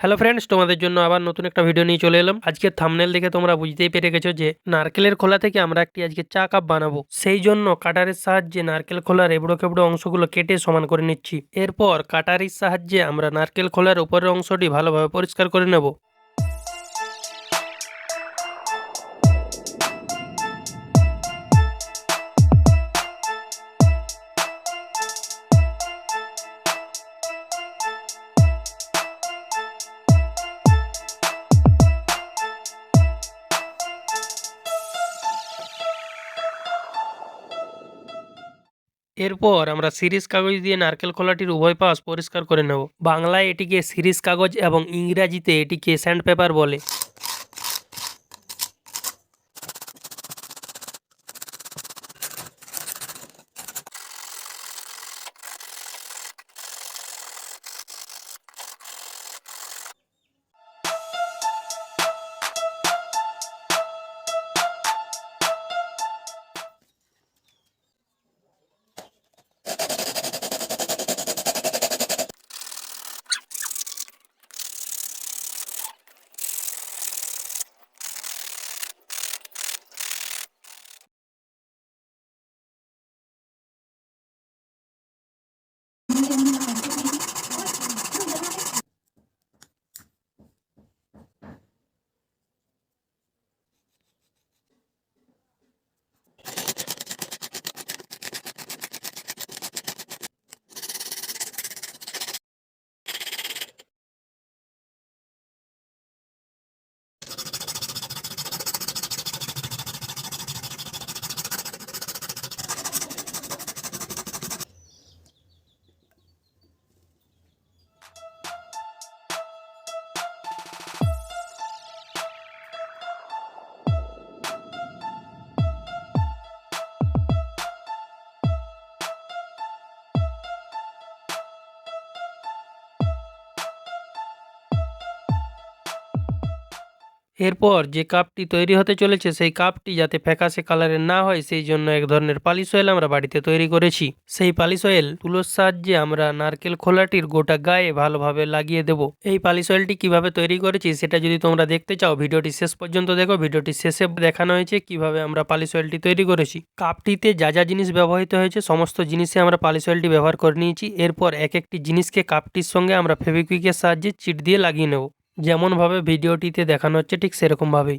Hello friends তোমাদের জন্য আবার নতুন একটা ভিডিও নিয়ে চলে এলাম। আজকে থামনেল দেখে তোমরা বুঝতেই পেরে গেছো যে নারকেলের খোলা থেকে আমরা একটি আজকে চা কাপ বানাবো। সেই জন্য কাটারের সাহায্যে নারকেল খোলার এবড়ো কেবড়ো অংশগুলো কেটে সমান করে নিচ্ছি। এরপর কাটারির সাহায্যে আমরা নারকেল খোলার উপরের অংশটি ভালোভাবে পরিষ্কার করে নেব। এরপর আমরা সিরিজ কাগজ দিয়ে নারকেল খোলাটির উভয় পাশ পরিষ্কার করে নেব। বাংলায় এটিকে সিরিজ কাগজ এবং ইংরাজিতে এটিকে স্যান্ড পেপার বলে। এরপর যে কাপটি তৈরি হতে চলেছে, সেই কাপটি যাতে ফ্যাকাশে কালারের না হয়, সেই জন্য এক ধরনের পালিশ অয়েল আমরা বাড়িতে তৈরি করেছি। সেই পালিশ অয়েল তুলোর সাহায্যে আমরা নারকেল খোলাটির গোটা গায়ে ভালোভাবে লাগিয়ে দেব। এই পালিশ অয়েলটি কীভাবে তৈরি করেছি, সেটা যদি তোমরা দেখতে চাও, ভিডিওটি শেষ পর্যন্ত দেখো। ভিডিওটি শেষে দেখানো হয়েছে কীভাবে আমরা পালিশ অয়েলটি তৈরি করেছি। কাপটিতে যা যা জিনিস ব্যবহৃত হয়েছে, সমস্ত জিনিসে আমরা পালিশ অয়েলটি ব্যবহার করে নিয়েছি। এরপর এক একটি জিনিসকে কাপটির সঙ্গে আমরা ফেভিকুইকের সাহায্যে চিট দিয়ে লাগিয়ে নেব। যেমনভাবে ভিডিওটিতে দেখানো হচ্ছে ঠিক সেরকমভাবেই।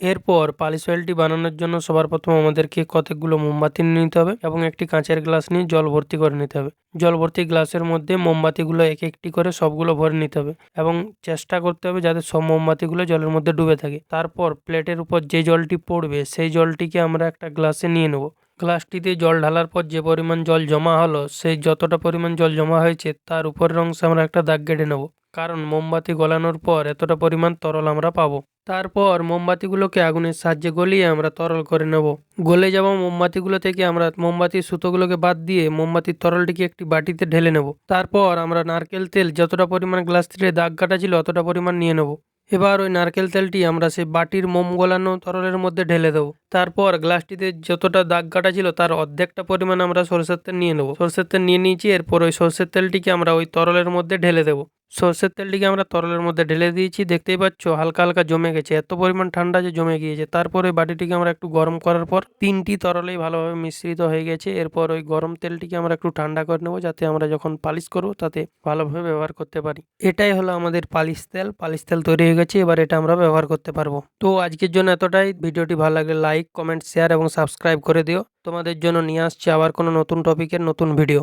এরপর পালিশ অয়েলটি বানানোর জন্য সবার প্রথম আমাদেরকে কতকগুলো মোমবাতি নিয়ে নিতে হবে এবং একটি কাঁচের গ্লাস নিয়ে জল ভর্তি করে নিতে হবে। জল ভর্তি গ্লাসের মধ্যে মোমবাতিগুলো এক একটি করে সবগুলো ভরে নিতে হবে এবং চেষ্টা করতে হবে যাতে সব মোমবাতিগুলো জলের মধ্যে ডুবে থাকে। তারপর প্লেটের উপর যে জলটি পড়বে সেই জলটিকে আমরা একটা গ্লাসে নিয়ে নেব। গ্লাসটিতে জল ঢালার পর যে পরিমাণ জল জমা হলো সেই যতটা পরিমাণ জল জমা হয়েছে তার উপরের অংশে আমরা একটা দাগ কেটে নেব। কারণ মোমবাতি গলানোর পর এতটা পরিমাণ তরল আমরা পাবো। তারপর মোমবাতিগুলোকে আগুনের সাহায্যে গলিয়ে আমরা তরল করে নেব। গলে যাওয়া মোমবাতিগুলো থেকে আমরা মোমবাতির সুতোগুলোকে বাদ দিয়ে মোমবাতির তরলটিকে একটি বাটিতে ঢেলে নেব। তারপর আমরা নারকেল তেল যতটা পরিমাণ গ্লাস থেকে দাগ কাটা ছিল অতটা পরিমাণ নিয়ে নেব। এবার ওই নারকেল তেলটি আমরা সেই বাটির মোম গলানো তরলের মধ্যে ঢেলে দেবো। তারপর গ্লাসটিতে যতটা দাগ কাটা ছিল তার অর্ধেকটা পরিমাণ আমরা সরষের তেল নিয়ে নেব। সরষের তেল নিয়ে নিয়েছি, এরপর ওই সরষের তেলটিকে আমরা ওই তরলের মধ্যে ঢেলে দেবো। সর্ষের তেলটিকে আমরা তরলের মধ্যে ঢেলে দিয়েছি। দেখতেই পাচ্ছ, হালকা হালকা জমে গেছে। এত পরিমাণ ঠান্ডা যে জমে গিয়েছে। তারপরে বাটিটিকে আমরা একটু গরম করার পর তিনটি তরলেই ভালোভাবে মিশ্রিত হয়ে গেছে। এরপর ওই গরম তেলটিকে আমরা একটু ঠান্ডা করে নেব, যাতে আমরা যখন পালিশ করব তাতে ভালোভাবে ব্যবহার করতে পারি। এটাই হলো আমাদের পালিশ তেল। পালিশ তেল তৈরি হয়ে গেছে, এবার এটা আমরা ব্যবহার করতে পারব। তো আজকের জন্য এতটাই। ভিডিওটি ভালো লাগলে লাইক, কমেন্ট, শেয়ার এবং সাবস্ক্রাইব করে দিও। তোমাদের জন্য নিয়ে আসছে আবার কোনো নতুন টপিকের নতুন ভিডিও।